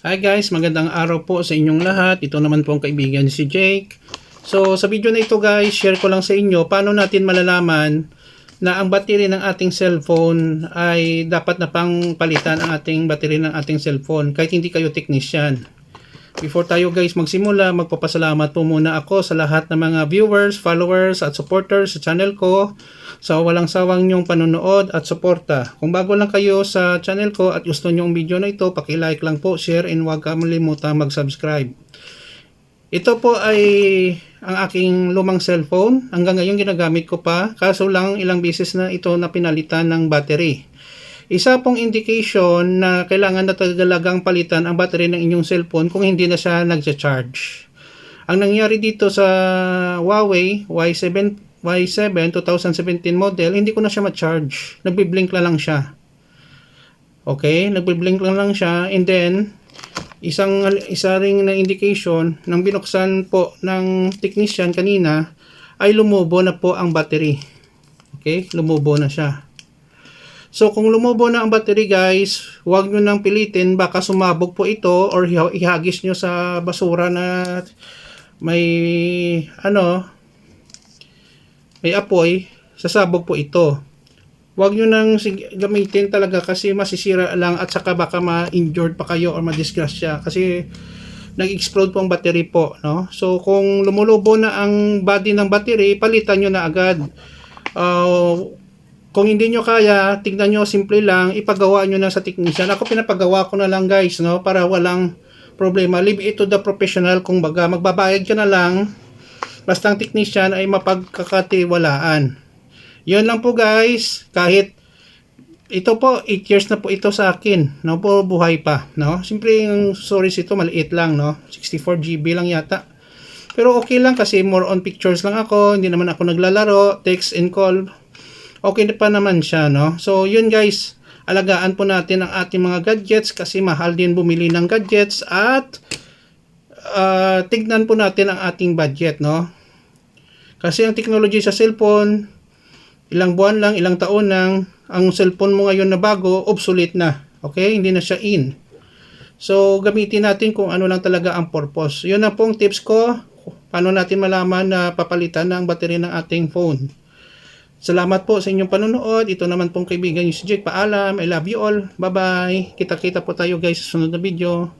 Hi guys, magandang araw po sa inyong lahat. Ito naman po ang kaibigan si Jake. So sa video na ito guys, share ko lang sa inyo paano natin malalaman na ang battery ng ating cellphone ay dapat na pang palitan ang ating battery ng ating cellphone kahit hindi kayo technician. Before tayo guys magsimula, magpapasalamat po muna ako sa lahat ng mga viewers, followers at supporters sa channel ko sa walang sawang nyong panonood at suporta. Kung bago lang kayo sa channel ko at gusto nyong video na ito, paki-like lang po, share and huwag kamalimutan mag-subscribe. Ito po ay ang aking lumang cellphone. Hanggang ngayon ginagamit ko pa. Kaso lang ilang beses na ito na pinalitan ng battery. Isa pong indication na kailangan na talagang palitan ang battery ng inyong cellphone kung hindi na siya nagcha-charge. Ang nangyari dito sa Huawei Y7 Y7 2017 model, hindi ko na siya ma-charge. Nagbi-blink na lang siya. Okay, nagbi-blink lang lang siya and then isang isa ring na indication nang binuksan po ng technician kanina ay lumubo na po ang battery. Okay, lumubo na siya. So kung lumubo na ang battery guys, huwag nyo nang pilitin, baka sumabog po ito or iha- ihagis nyo sa basura na may ano, may apoy, sasabog po ito. Huwag nyo nang gamitin talaga kasi masisira lang at saka baka ma-injured pa kayo or ma-disgrasya kasi nag-explode po ang battery po. No? So kung lumulubo na ang body ng battery, palitan nyo na agad. Uh, kung hindi nyo kaya, tignan nyo simple lang, ipagawa nyo na sa technician. Ako pinapagawa ko na lang guys, no, para walang problema. Leave it to the professional kung baga magbabayad ka na lang. Basta ang technician ay mapagkakatiwalaan. Yun lang po guys, kahit ito po, 8 years na po ito sa akin, no, po buhay pa, no. Simple yung storage ito, maliit lang, no. 64 GB lang yata. Pero okay lang kasi more on pictures lang ako, hindi naman ako naglalaro, text and call, okay pa naman siya, no? So, yun guys, alagaan po natin ang ating mga gadgets kasi mahal din bumili ng gadgets at uh, tignan po natin ang ating budget, no? Kasi ang technology sa cellphone, ilang buwan lang, ilang taon lang, ang cellphone mo ngayon na bago, obsolete na. Okay? Hindi na siya in. So, gamitin natin kung ano lang talaga ang purpose. Yun na pong tips ko. Paano natin malaman na papalitan na ang battery ng ating phone. Salamat po sa inyong panonood. Ito naman pong kaibigan niyo si Jake. Paalam. I love you all. Bye-bye. Kita-kita po tayo guys sa sunod na video.